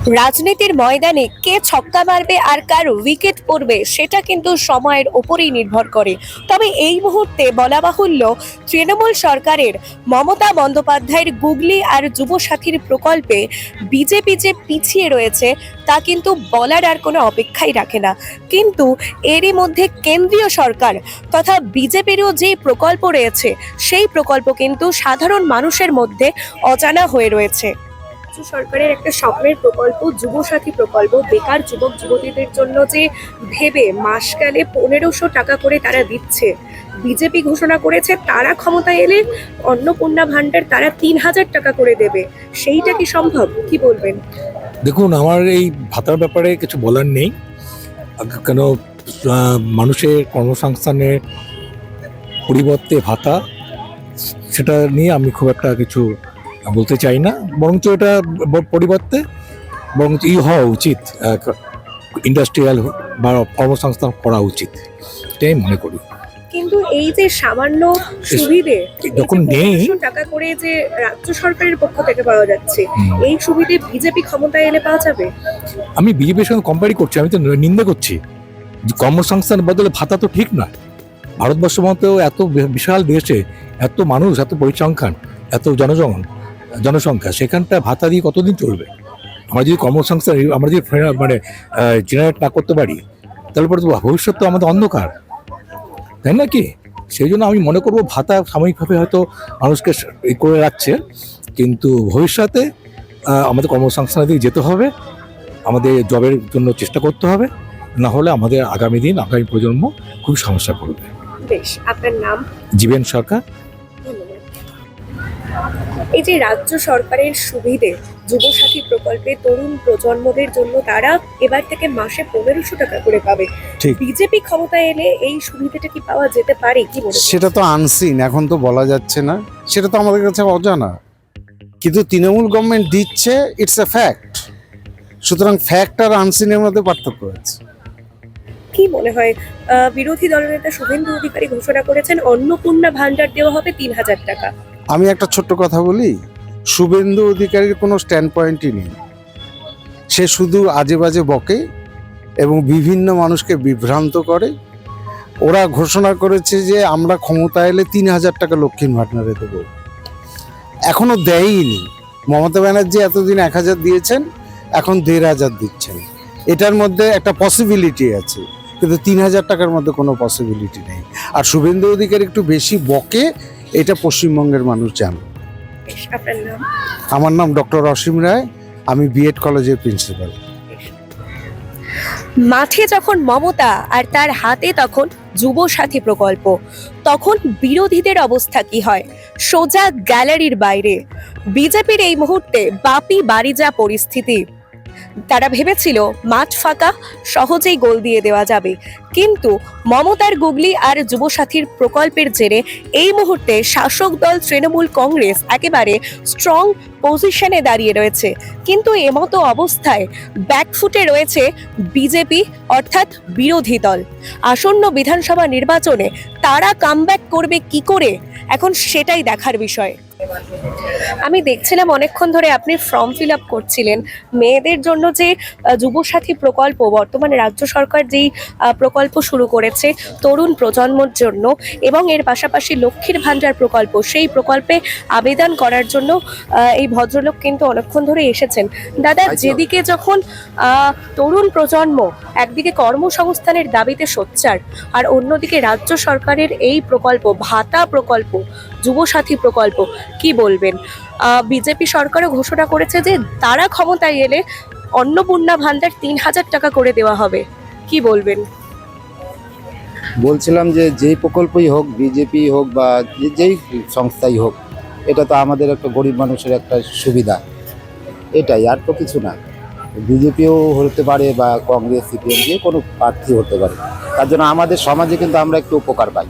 রাজনীতির ময়দানে কে ছক্কা মারবে আর কার উইকেট পড়বে, সেটা কিন্তু সময়ের ওপরেই নির্ভর করে। তবে এই মুহূর্তে বলা বাহুল্য, তৃণমূল সরকারের মমতা বন্দ্যোপাধ্যায়ের গুগলি আর যুবসাথীর প্রকল্পে বিজেপি যে পিছিয়ে রয়েছে, তা কিন্তু বলার আর কোনো অপেক্ষাই রাখে না। কিন্তু এরই মধ্যে কেন্দ্রীয় সরকার তথা বিজেপিরও যে প্রকল্প রয়েছে, সেই প্রকল্প কিন্তু সাধারণ মানুষের মধ্যে অজানা হয়ে রয়েছে। রাজ্য সরকারের একটা স্বপ্নের প্রকল্প, যুবসাথী প্রকল্প। বেকার যুবক, যুবতীদের জন্য যে ভেবে মাস গেলে পনেরোশো টাকা করে তারা দিচ্ছে। বিজেপি ঘোষণা করেছে, তারা ক্ষমতায় এলে অন্নপূর্ণা ভান্ডার তারা তিন হাজার টাকা করে দেবে। সেইটা কি সম্ভব? কি বলবেন? দেখুন, আমার এই ভাতার ব্যাপারে কিছু বলার নেই। কেন মানুষের কর্মসংস্থানের পরিবর্তে ভাতা, সেটা নিয়ে আমি খুব একটা কিছু বলতে চাই না বরঞ্চ এটা পরিবর্তে বরঞ্চ ই হওয়া উচিত ইন্ডাস্ট্রিয়াল বা কর্মসংস্থান করা উচিত এটাই মনে করি। কিন্তু এই যে সামান্য সুবিধে যখন নেই টাকা করে যে রাজ্য সরকারের পক্ষ থেকে পাওয়া যাচ্ছে এই সুবিধে বিজেপি ক্ষমতায় এলে পাওয়া যাবে? আমি বিজেপির সঙ্গে কম্পেয়ার করছি আমি তো নিন্দা করছি। যে কর্মসংস্থানের বদলে ভাতা তো ঠিক না ভারতবর্ষ মতো এত বিশাল দেশে এত মানুষ এত পরিসংখ্যান এত জনজন জনসংখ্যা সেখানটা ভাতা দিয়ে কতদিন চলবে? আমরা যদি কর্মসংস্থান আমরা যদি মানে জেনারেট না করতে পারি তাহলে পরে তো ভবিষ্যৎ তো আমাদের অন্ধকার। তাই না কি? সেই জন্য আমি মনে করব ভাতা সাময়িকভাবে হয়তো মানুষকে ই করে রাখছে কিন্তু ভবিষ্যতে আমাদের কর্মসংস্থানের দিকে যেতে হবে আমাদের জবের জন্য চেষ্টা করতে হবে না হলে আমাদের আগামী দিন আগামী প্রজন্ম খুব সমস্যা পড়বে। বেশ আপনার নাম? জীবেন সরকার। এই যে রাজ্য সরকারের সুবিধে যুবসাথী প্রকল্পে তরুণ প্রজন্মদের জন্য তারা এবার থেকে মাসে পনেরোশো টাকা করে পাবে। বিজেপি ক্ষমতায় এলে এই সুবিধাটা কি পাওয়া যেতে পারে কি সেটা তো আনসিন এখন তো বলা যাচ্ছে না। সেটা তো আমাদের কাছে অজানা। কিন্তু তৃণমূল গভর্নমেন্ট দিচ্ছে ইটস এ ফ্যাক্ট সুতরাং ফ্যাক্ট আর আনসিনের মধ্যে পার্থক্য আছে। কি মনে হয়? বিরোধী দলনেতা শুভেন্দু অধিকারী ঘোষণা করেছেন অন্নপূর্ণা ভান্ডার দেওয়া হবে তিন হাজার টাকা। আমি একটা ছোট্ট কথা বলি, শুভেন্দু অধিকারীর কোনো স্ট্যান্ড পয়েন্টই নেই। সে শুধু আজে বাজে বকে এবং বিভিন্ন মানুষকে বিভ্রান্ত করে। ওরা ঘোষণা করেছে যে আমরা ক্ষমতা এলে তিন হাজার টাকা লক্ষ্মীর ভাণ্ডারে দেবো। এখনও দেয়ইনি। মমতা ব্যানার্জি এতদিন এক হাজার দিয়েছেন, এখন দেড় হাজার দিচ্ছেন। এটার মধ্যে একটা পসিবিলিটি আছে, কিন্তু তিন হাজার টাকার মধ্যে কোনো পসিবিলিটি নেই। আর শুভেন্দু অধিকারী একটু বেশি বকে এটা পশ্চিমবঙ্গের মানুষ জানে। আমার নাম ডক্টর অসীম রায় আমি বিএড কলেজের প্রিন্সিপাল মাঠে যখন মমতা আর তার হাতে তখন যুব সাথী প্রকল্প তখন বিরোধীদের অবস্থা কি হয়? সোজা গ্যালারির বাইরে। বিজেপির এই মুহূর্তে বাপি বাড়ি যা পরিস্থিতি। তারা ভেবেছিল, মাঠ ফাঁকা, সহজেই গোল দিয়ে দেওয়া যাবে। কিন্তু মমতার গুগলি আর যুবসাথীর প্রকল্পের জেরে এই মুহূর্তে শাসক দল তৃণমূল কংগ্রেস একেবারে স্ট্রং পজিশনে দাঁড়িয়ে রয়েছে। কিন্তু এমতো অবস্থায় ব্যাকফুটে রয়েছে বিজেপি, অর্থাৎ বিরোধী দল। আসন্ন বিধানসভা নির্বাচনে তারা কামব্যাক করবে কি করে? এখন সেটাই দেখার বিষয়। আমি দেখছিলাম অনেকক্ষণ ধরে আপনি ফর্ম ফিল আপ করছিলেন। মেয়েদের জন্য যে যুবসাথী প্রকল্প, বর্তমানে রাজ্য সরকার যেই প্রকল্প শুরু করেছে তরুণ প্রজন্মর জন্য এবং এর পাশাপাশি লক্ষ্মীর ভাণ্ডার প্রকল্প, সেই প্রকল্পে আবেদন করার জন্য এই ভদ্রলোক কিন্তু অনেকক্ষণ ধরে এসেছেন। দাদা যেদিকে যখন তরুণ প্রজন্ম একদিকে কর্মসংস্থানের দাবিতে সোচ্চার আর অন্যদিকে রাজ্য সরকারের এই প্রকল্প ভাতা প্রকল্প যুবসাথী প্রকল্প কি বলবেন? বিজেপি সরকারও ঘোষণা করেছে যে তারা ক্ষমতায় এলে অন্নপূর্ণা ভান্ডার তিন হাজার টাকা করে দেওয়া হবে। কি বলবেন? বলছিলাম যে যেই প্রকল্পই হোক বিজেপি হোক বা যেই সংস্থাই হোক এটা তো আমাদের একটা গরিব মানুষের একটা সুবিধা। এটাই আর তো কিছু না। বিজেপিও হতে পারে বা কংগ্রেস সিপিএম দিয়ে কোনো প্রার্থী হতে পারে। তার জন্য আমাদের সমাজে কিন্তু আমরা একটু উপকার পাই।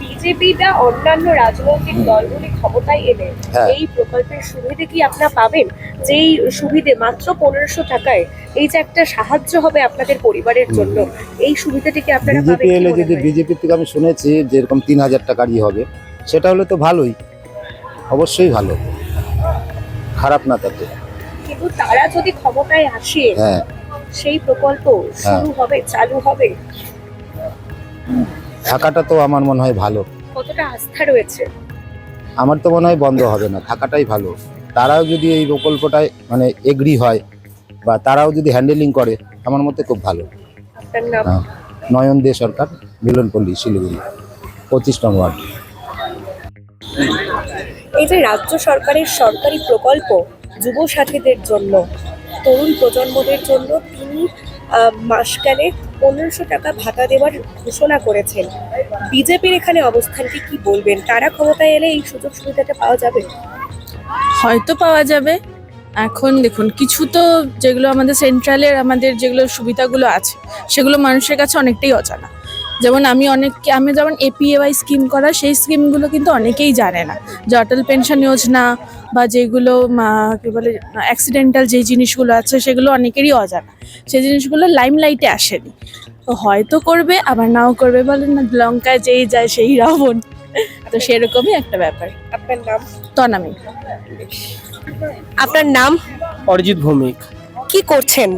বিজেপিটা অন্যান্য রাজনৈতিক দলগুলি ক্ষমতায় এলে হ্যাঁ। এই প্রকল্পের সুবিধে কি আপনারা পাবেন? যেই সুবিধে মাত্র পনেরোশো টাকায় এই যে একটা সাহায্য হবে আপনাদের পরিবারের জন্য এই সুবিধাটি কি আপনারা বিজেপি এলে যদি হয়? বিজেপি থেকে আমি শুনেছি যেরকম তিন হাজার টাকারই হবে সেটা হলে তো ভালোই। অবশ্যই ভালো। খারাপ না তাতে। কিন্তু তারা যদি ক্ষমতায় আসে হ্যাঁ। সেই প্রকল্প শুরু হবে চালু হবে? থাকাটা তো আমার মনে হয় ভালো। কতটা আস্থা রয়েছে? আমার তো মনে হয় বন্ধ হবে না থাকাটাই ভালো। তারাও যদি এই প্রকল্পটায় মানে এগ্রি হয় বা তারাও যদি হ্যান্ডেলিং করে আমার মতে খুব ভালো। হ্যাঁ। নয়ন দে সরকার মিলনপল্লী শিলিগুড়ি পঁচিশ নং ওয়ার্ড। এই যে রাজ্য সরকারের সরকারি প্রকল্প যুব সাথীদের জন্য, তরুণ প্রজন্মদের জন্য তিনি মাসকালে পনেরোশো টাকা ভাতা দেওয়ার ঘোষণা করেছেন। বিজেপির এখানে অবস্থানটি কি বলবেন? তারা ক্ষমতায় এলে এই সুযোগ সুবিধাটা পাওয়া যাবে? হয়তো পাওয়া যাবে। এখন দেখুন, কিছু তো যেগুলো আমাদের সেন্ট্রালের আমাদের যেগুলো সুবিধাগুলো আছে, সেগুলো মানুষের কাছে অনেকটাই অজানা। যেমন আমি অনেক আমি যেমন এপিএওয়াই স্কিম করা সেই স্কিমগুলো কিন্তু অনেকেই জানে না। যে অটল পেনশন যোজনা বা যেগুলো কী বলে অ্যাক্সিডেন্টাল যে জিনিসগুলো আছে সেগুলো অনেকেরই অজানা। সেই জিনিসগুলো লাইমলাইটে আসেনি। তো হয়তো করবে আবার নাও করবে। বলেন না লঙ্কায় যেই যায় সেই রাবণ। তো সেরকমই একটা ব্যাপার। আপনার নাম? তনামি। আপনার নাম? অরিজিৎ ভৌমিক। কি করছেন?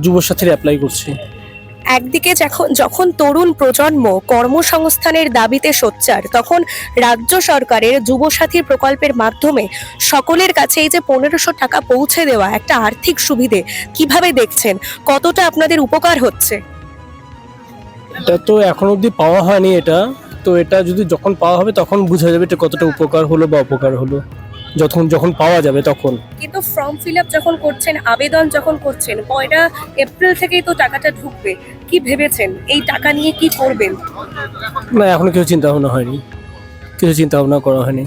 যুবসাথীর অ্যাপ্লাই করছি। একদিকে যখন যখন তরুণ প্রজন্ম কর্মসংস্থানের দাবিতে সোচ্চার, তখন রাজ্য সরকারের যুবসাথী প্রকল্পের মাধ্যমে সকলের কাছে এই যে পনেরোশো টাকা পৌঁছে দেওয়া একটা আর্থিক সুবিধে, কীভাবে দেখছেন? কতটা আপনাদের উপকার হচ্ছে? এটা তো এখন অবধি পাওয়া হয়নি এটা। তো এটা যদি যখন পাওয়া হবে তখন বোঝা যাবে এটা কতটা উপকার হলো বা অপকার হলো। যখন যখন পাওয়া যাবে তখন। কিন্তু ফর্ম ফিল আপ যখন করছেন আবেদন যখন করছেন পয়লা এপ্রিল থেকেই তো টাকাটা ঢুকবে। কি ভেবেছেন? এই টাকা নিয়ে কি করবেন? না এখনও কিছু চিন্তা ভাবনা হয়নি। কিছু চিন্তা ভাবনা করা হয়নি।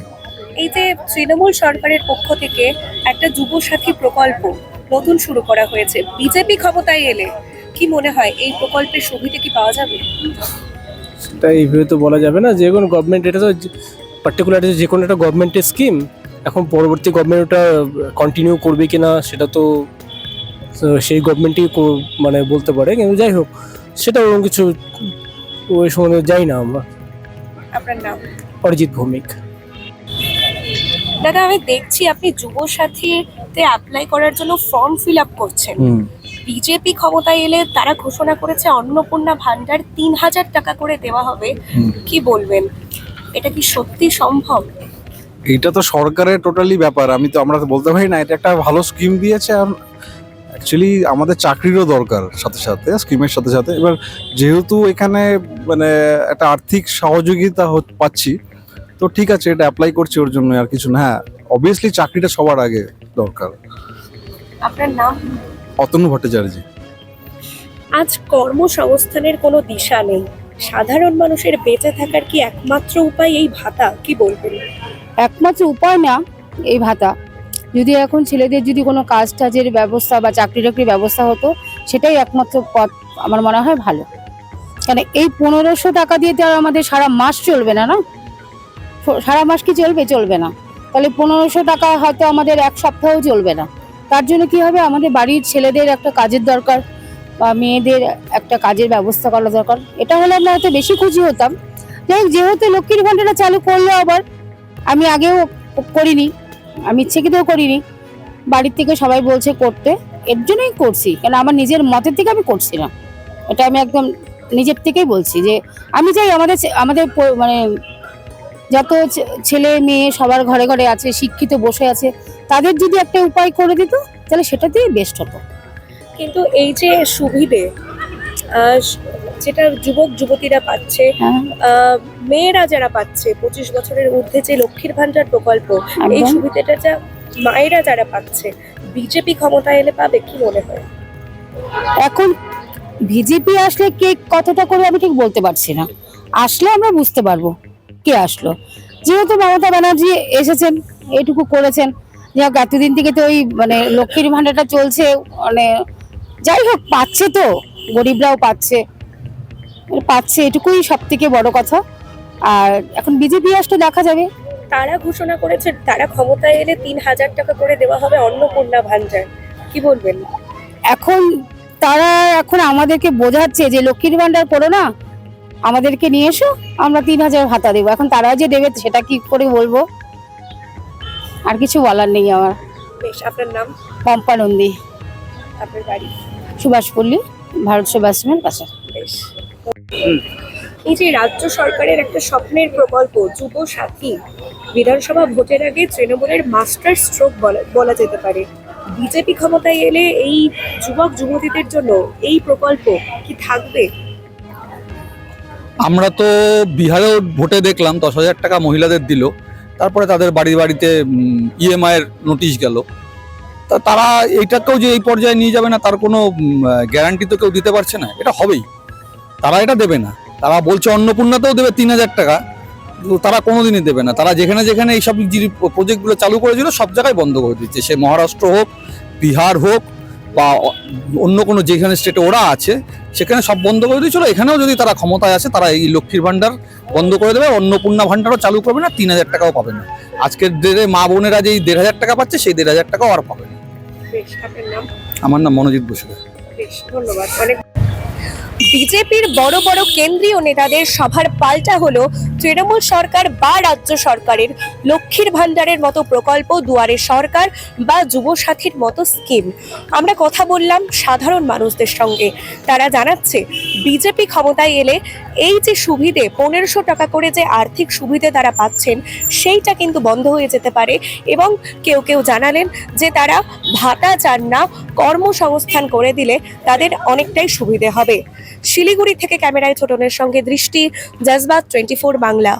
এই যে তৃণমূল সরকারের পক্ষ থেকে একটা যুব সাথী প্রকল্প নতুন শুরু করা হয়েছে বিজেপি ক্ষমতায় এলে কি মনে হয় এই প্রকল্পের সুবিধা কি পাওয়া যাবে? সেটা এইভাবে তো বলা যাবে না যে কোনো গভর্নমেন্ট এটা তো পার্টিকুলার যে কোনো একটা গভর্নমেন্টের স্কিম এখন পরবর্তী গভর্নমেন্ট ওটা কন্টিনিউ করবে কি না সেটা তো সেই গভর্নমেন্টই মানে বলতে পারে। কিন্তু যাই হোক সেটা ওরকম কিছু ওই সময় যাই না আমরা। আপনার নাম? অরিজিৎ ভৌমিক। দাদা আমি দেখছি আপনি যুব সাথীতে অ্যাপ্লাই করার জন্য ফর্ম ফিল আপ করছেন। বিজেপি ক্ষমতায় এলে তারা ঘোষণা করেছে অন্নপূর্ণা ভান্ডার তিন হাজার টাকা করে দেওয়া হবে। কি বলবেন? এটা কি সত্যি সম্ভব? এটা তো সরকারের টোটালি ব্যাপার। আমি তো আমরা তো বলতে পারি না এটা একটা ভালো স্কিম দিয়েছে আর অ্যাকচুয়ালি আমাদের চাকরিরও দরকার সাথে সাথে স্কিমের সাথে সাথে। এবার যেহেতু এখানে মানে একটা আর্থিক সহযোগিতা পাচ্ছি তো ঠিক আছে এটা অ্যাপ্লাই করছি ওর জন্য আর কিছু না। হ্যাঁ অবভিয়াসলি চাকরিটা সবার আগে দরকার। আপনার নাম? অতনু ভট্টাচার্য। আজ কর্মসংস্থানের কোনো দিশা নেই। সাধারণ মানুষের বেঁচে থাকার কি একমাত্র উপায় এই ভাতা? কি বলবেন? একমাত্র উপায় না, এই ভাতা। যদি এখন ছেলেদের যদি কোনো কাজ টাজের ব্যবস্থা বা চাকরি টাকরির ব্যবস্থা হতো, সেটাই একমাত্র পথ আমার মনে হয় ভালো। কেন এই পনেরোশো টাকা দিয়ে তো আর আমাদের সারা মাস চলবে না না? সারা মাস কি চলবে? চলবে না। তাহলে পনেরোশো টাকা হয়তো আমাদের এক সপ্তাহ চলবে না। তার জন্য কি হবে? আমাদের বাড়ির ছেলেদের একটা কাজের দরকার। বা মেয়েদের একটা কাজের ব্যবস্থা করা দরকার। এটা হলে আমরা হয়তো বেশি খুশি হতাম। যাই যেহেতু লক্ষ্মীর ভাণ্ডারটা চালু করল আবার, আমি আগেও করিনি, আমি ইচ্ছেকৃতও করিনি। বাড়ির থেকে সবাই বলছে করতে। এর জন্যই করছি, কেন আমার নিজের মতের থেকে আমি করছি না। এটা আমি একদম নিজের থেকেই বলছি যে, আমি চাই আমাদের আমাদের মানে যত ছেলে মেয়ে সবার ঘরে ঘরে আছে, শিক্ষিত বসে আছে, তাদের যদি একটা উপায় করে দিত, তাহলে সেটা সেটাতেই বেস্ট হতো। কিন্তু এই যে সুবিধে যেটা যুবক যুবতীরা পাচ্ছে হ্যাঁ। মেয়েরা যারা পাচ্ছে পঁচিশ বছরের ঊর্ধ্বে যে লক্ষ্মীর ভান্ডার প্রকল্প এই সুবিধাটা যা মায়েরা যারা পাচ্ছে বিজেপি ক্ষমতায় এলে পাবে কি মনে হয়? এখন বিজেপি আসলে কে কতটা করে আমি ঠিক বলতে পারছি না। আসলে আমরা বুঝতে পারব কে আসলো। যেহেতু মমতা ব্যানার্জি এসেছেন এইটুকু করেছেন যাই হোক এতদিন থেকে তো ওই মানে লক্ষ্মীর ভাণ্ডারটা চলছে মানে যাই হোক পাচ্ছে তো গরিবরাও পাচ্ছে। পাচ্ছে এটুকুই সব থেকে বড় কথা। আর এখন বিজেপি আসলে দেখা যাবে। তারা ঘোষণা করেছে তারা ক্ষমতায় এলে তিন হাজার টাকা করে দেওয়া হবে অন্নপূর্ণা ভান্ডার। কি বলবেন? এখন তারা এখন আমাদেরকে বোঝাচ্ছে যে লক্ষ্মীর ভান্ডার করো না আমাদেরকে নিয়ে এসো আমরা তিন হাজার ভাতা দেবো। এখন তারা যে দেবে সেটা কি করে বলব? আর কিছু বলার নেই আমার। বেশ আপনার নাম? পম্পা নন্দী। আপনার বাড়ি? সুভাষপল্লী ভারত সেবাশ্রমের কাছে বেশ। এই যে রাজ্য সরকারের একটা স্বপ্নের প্রকল্প যুব সাথী বিধানসভা ভোটের আগে তৃণমূলের মাস্টার স্ট্রোক বলা বলা যেতে পারে। বিজেপি ক্ষমতায় এলে এই যুবক যুবতীদের জন্য এই প্রকল্প কি থাকবে? আমরা তো বিহারেও ভোটে দেখলাম দশ হাজার টাকা মহিলাদের দিল। তারপরে তাদের বাড়ি বাড়িতে ইএমআই এর নোটিশ গেল। তারা এইটাকেও যে এই পর্যায়ে নিয়ে যাবে না, তার কোনো গ্যারান্টি তো কেউ দিতে পারছে না। এটা হবেই। তারা এটা দেবে না। তারা বলছে অন্নপূর্ণাতেও দেবে তিন হাজার টাকা। তারা কোনোদিনই দেবে না। তারা যেখানে যেখানে এইসব যে প্রজেক্টগুলো চালু করেছিল, সব জায়গায় বন্ধ করে দিচ্ছে। সে মহারাষ্ট্র হোক, বিহার হোক, বা অন্য কোনো যেখানে স্টেটে ওরা আছে, সেখানে সব বন্ধ করে দিয়েছিল। এখানেও যদি তারা ক্ষমতায় আসে, তারা এই লক্ষ্মীর ভাণ্ডার বন্ধ করে দেবে। অন্নপূর্ণা ভাণ্ডারও চালু করবে না, তিন হাজার টাকাও পাবে না। আজকের ডেটে মা বোনেরা যেই দেড় হাজার টাকা পাচ্ছে, সেই দেড় হাজার টাকাও আর পাবে আমার নাম মনোজিৎ বসু বেশ ধন্যবাদ। অনেক বিজেপির বড় বড় কেন্দ্রীয় নেতাদের সভার পাল্টা হলো তৃণমূল সরকার বা রাজ্য সরকারের লক্ষ্মীর ভান্ডারের মতো প্রকল্প, দুয়ারে সরকার বা যুব সাথীর মতো স্কিম। আমরা কথা বললাম সাধারণ মানুষদের সঙ্গে। তারা জানাচ্ছে, বিজেপি ক্ষমতায় এলে এই যে সুবিধে, পনেরোশো টাকা করে যে আর্থিক সুবিধে তারা পাচ্ছেন, সেইটা কিন্তু বন্ধ হয়ে যেতে পারে এবং কেউ কেউ জানালেন যে তারা ভাতা চান না, কর্মসংস্থান করে দিলে তাদের অনেকটাই সুবিধে হবে। শিলিগুড়ি থেকে ক্যামেরায় ছোটনের সঙ্গে দৃষ্টি জাজবাত টোয়েন্টি বাংলা।